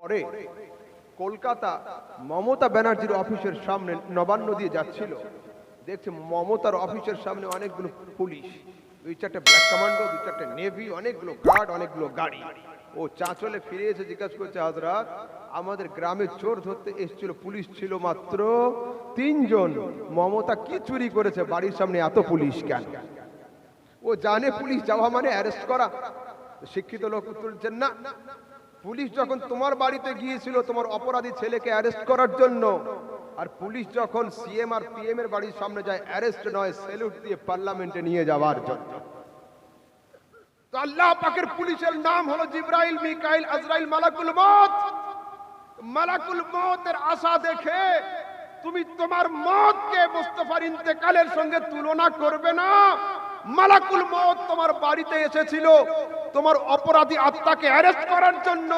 পরে কলকাতা মমতা ব্যানার্জির অফিসের সামনে নবান্ন দিয়ে যাচ্ছিল। দেখছে মমতার অফিসের সামনে অনেকগুলো পুলিশ, দুই চারটে ব্ল্যাক কমান্ডো, দুই চারটে নেভি, অনেকগুলো গার্ড, অনেকগুলো গাড়ি। ও চাঁচলে ফিরে এসে জিজ্ঞাসা করছে হাজরাত আমাদের গ্রামে চোর ধরতে এসেছিল, পুলিশ ছিল মাত্র তিনজন। মমতা কি চুরি করেছে? বাড়ির সামনে এত পুলিশ কেন? ও জানে পুলিশ যাওয়া মানে অ্যারেস্ট করা। শিক্ষিত লোক তুলছেন না। পুলিশ যখন তোমার বাড়িতে গিয়েছিল তোমার অপরাধী ছেলেকে অ্যারেস্ট করার জন্য, আর পুলিশ যখন সিএম আর পিএম এর বাড়ির সামনে যায় অ্যারেস্ট নয় সেলুট দিয়ে পার্লামেন্টে নিয়ে যাওয়ার জন্য। আল্লাহ পাকের পুলিশের নাম হলো জিব্রাইল, মিকাইল, আজরাইল, মালাকুল মত মালাকুল মতের আশা দেখে তুমি তোমার মতকে মুস্তফার ইন্তেকালের সঙ্গে তুলনা করবে না। মালাকুল মত তোমার বাড়িতে এসেছিল তোমার অপরাধী আত্মাকে অ্যারেস্ট করার জন্য।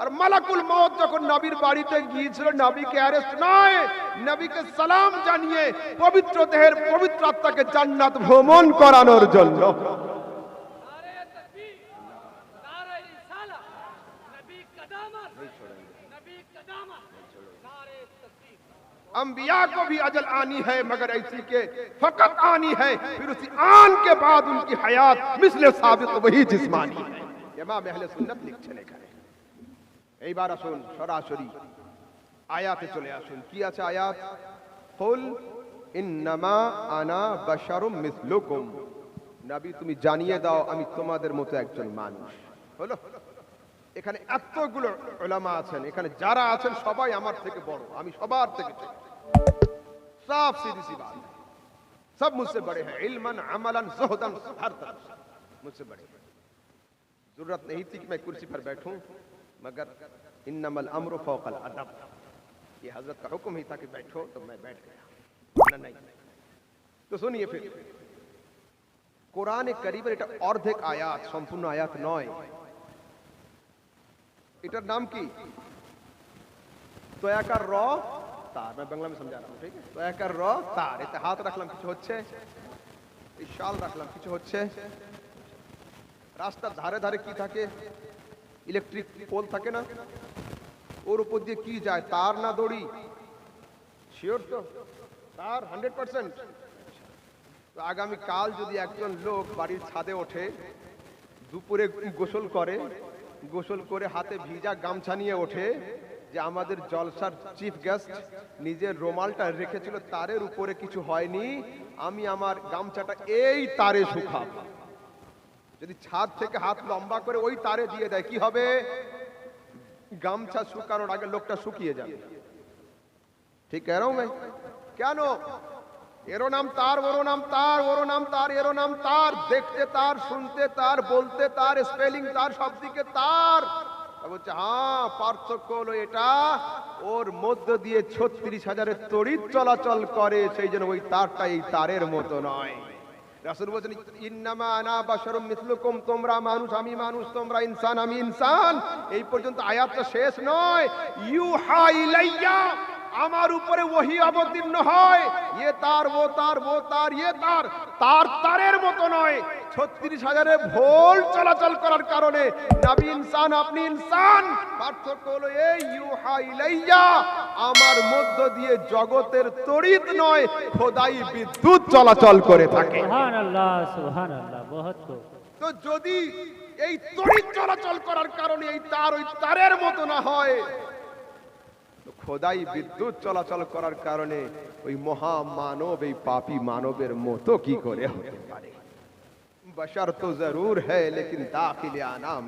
আর মালাকুল মত যখন নবীর বাড়িতে গিয়েছিল, নবীকে অ্যারেস্ট নয়, নবীকে সালাম জানিয়ে পবিত্র দেহের পবিত্র আত্মাকে জান্নাত ভ্রমণ করানোর জন্য। انبیاء کو بھی اجل آنی ہے، مگر ایسی کے فقط آنی ہے، پھر اسی آن کے بعد ان کی حیات، مثل سابق وہی جسمانی ہے۔ امام اہل سنت لکھ چلے کرے عبارہ سن سراسری آیات چلے سن۔ کیا سے آیات؟ قل انما انا بشر مثلکم۔ نبی تمہیں جانیے داؤ، امی تمہادر مت একজন মানুষ হলো এখানে এতগুলো ওলামা আছেন এখানে যারা আছেন সবাই আমার থেকে বড় আমি সবার থেকে ছোট साफ सीधी सी बात है सब मुझसे बड़े हैं इल्मन अमलन जोहदन हर तरफ से मुझसे बड़े हैं जरूरत नहीं थी कि मैं कुर्सी पर बैठूं मगर इन्नमल अम्र फौकल अदब ये हजरत का हुक्म ही था कि बैठो तो मैं बैठ गया वरना नहीं তো শুনিয়ে ফির কোরআনে করিমের এটা অর্ধেক আয়াত সম্পূর্ণ আয়াত নয় এটার নাম কি তয়াকার র তার मैं বাংলা में समझा रहा हूं ठीक है তয়াকার র তার এতে হাত রাখলাম কিছু হচ্ছে এই শাল রাখলাম কিছু হচ্ছে রাস্তার ধারে ধারে কি থাকে ইলেকট্রিক পোল থাকে না ওর উপর দিয়ে কি যায় তার না দড়ি শিওর তো তার হান্ড্রেড পার্সেন্ট তো আগামী কাল যদি একজন লোক বাড়ির ছাদে ওঠে দুপুরে গোসল করে গোসল করে হাতে ভিজা গামছা নিয়ে ওঠে যে আমাদের জলসার চিফ গেস্ট নিজের রোমালটা রেখেছিল, তারের উপরে কিছু হয়নি, আমি আমার গামছাটা এই তারে শুকাব। যদি ছাদ থেকে হাত লম্বা করে ওই তারে দিয়ে দেয়, কি হবে? গামছা শুকানোর আগে লোকটা শুকিয়ে যাবে। ঠিক কেন কেন? এরো নাম তার, ওরো নাম তার, ওরো নাম তার, এরো নাম তার। দেখতে তার, শুনতে তার, বলতে তার স্পেলিং তার, সব দিকে তার। বলছে হ্যাঁ পার্থক্য হলো এটা, ওর মধ্য দিয়ে ছত্রিশ হাজারের তড়িৎ চলাচল করে, সেই জন্য ওই তারটা এই তারের মতো নয়। তোমরা মানুষ, আমি মানুষ, তোমরা ইনসান, আমি ইনসান। এই পর্যন্ত আয়াতটা শেষ নয়। ইউহা ইলাইয়া আমার উপরে ওহি অবতীর্ণ হয়। ইয়ে তার ও তার ও তার ইয়ে তার। তার তারের মতো নয়। ছত্রিশ হাজারে ভোল্ট চলাচল করার কারণে নাবি ইনসান আপনি ইনসান। পার্থক্য হলো এই ইউহা ইলাইয়া। আমার মধ্য দিয়ে জগতের তড়িৎ নয় খোদাই বিদ্যুৎ চলাচল করে থাকে। সুবহান আল্লাহ সুবহান আল্লাহ বহুত তো যদি এই তড়িৎ চলাচল করার কারণে এই তার ওই তারের মতো না হয় খোদাই বিদ্যুৎ চলাচল করার কারণে ওই মহা মানব এই পাপি মানবের মতো কি করে হতে পারে? বসার তো জরুর হ্যাঁ লেকিন দাখিলে আনাম।